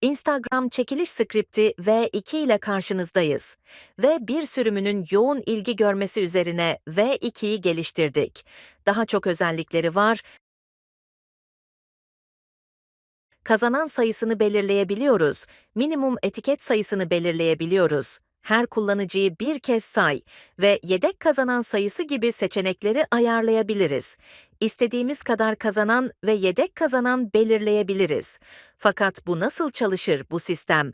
Instagram çekiliş skripti V2 ile karşınızdayız. V1 sürümünün yoğun ilgi görmesi üzerine V2'yi geliştirdik. Daha çok özellikleri var. Kazanan sayısını belirleyebiliyoruz. Minimum etiket sayısını belirleyebiliyoruz. Her kullanıcıyı bir kez say ve yedek kazanan sayısı gibi seçenekleri ayarlayabiliriz. İstediğimiz kadar kazanan ve yedek kazanan belirleyebiliriz. Fakat bu nasıl çalışır bu sistem?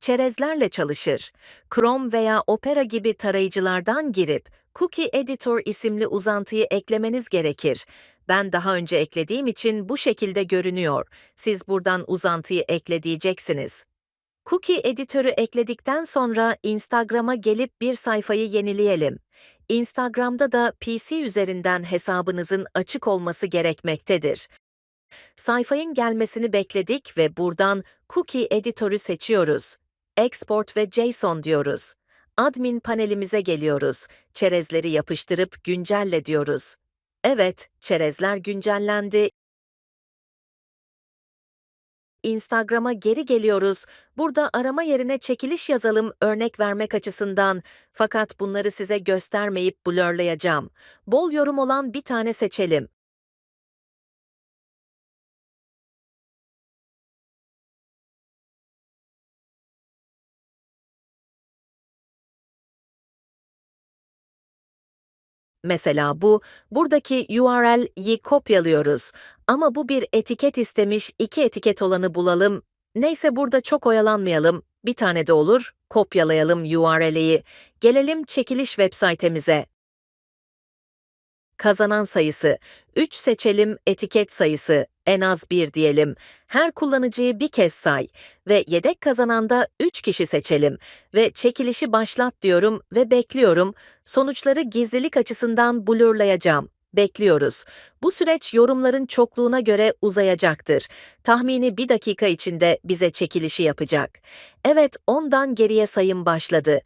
Çerezlerle çalışır. Chrome veya Opera gibi tarayıcılardan girip Cookie Editor isimli uzantıyı eklemeniz gerekir. Ben daha önce eklediğim için bu şekilde görünüyor. Siz buradan uzantıyı ekle diyeceksiniz. Cookie editörü ekledikten sonra Instagram'a gelip bir sayfayı yenileyelim. Instagram'da da PC üzerinden hesabınızın açık olması gerekmektedir. Sayfanın gelmesini bekledik ve buradan Cookie editörü seçiyoruz. Export ve JSON diyoruz. Admin panelimize geliyoruz. Çerezleri yapıştırıp güncelle diyoruz. Evet, çerezler güncellendi. Instagram'a geri geliyoruz. Burada arama yerine çekiliş yazalım örnek vermek açısından. Fakat bunları size göstermeyip blurlayacağım. Bol yorum olan bir tane seçelim. Mesela bu, buradaki URL'yi kopyalıyoruz. Ama bu bir etiket istemiş, iki etiket olanı bulalım. Neyse burada çok oyalanmayalım. Bir tane de olur, kopyalayalım URL'yi. Gelelim çekiliş web sitemize. Kazanan sayısı. 3 seçelim, etiket sayısı. En az 1 diyelim. Her kullanıcıyı bir kez say. Ve yedek kazananda 3 kişi seçelim. Ve çekilişi başlat diyorum ve bekliyorum. Sonuçları gizlilik açısından blurlayacağım. Bekliyoruz. Bu süreç yorumların çokluğuna göre uzayacaktır. Tahmini bir dakika içinde bize çekilişi yapacak. Evet, ondan geriye sayım başladı.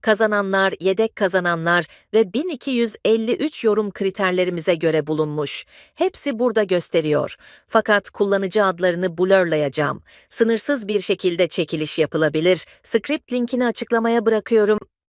Kazananlar, yedek kazananlar ve 1253 yorum kriterlerimize göre bulunmuş. Hepsi burada gösteriyor. Fakat kullanıcı adlarını blurlayacağım. Sınırsız bir şekilde çekiliş yapılabilir. Script linkini açıklamaya bırakıyorum.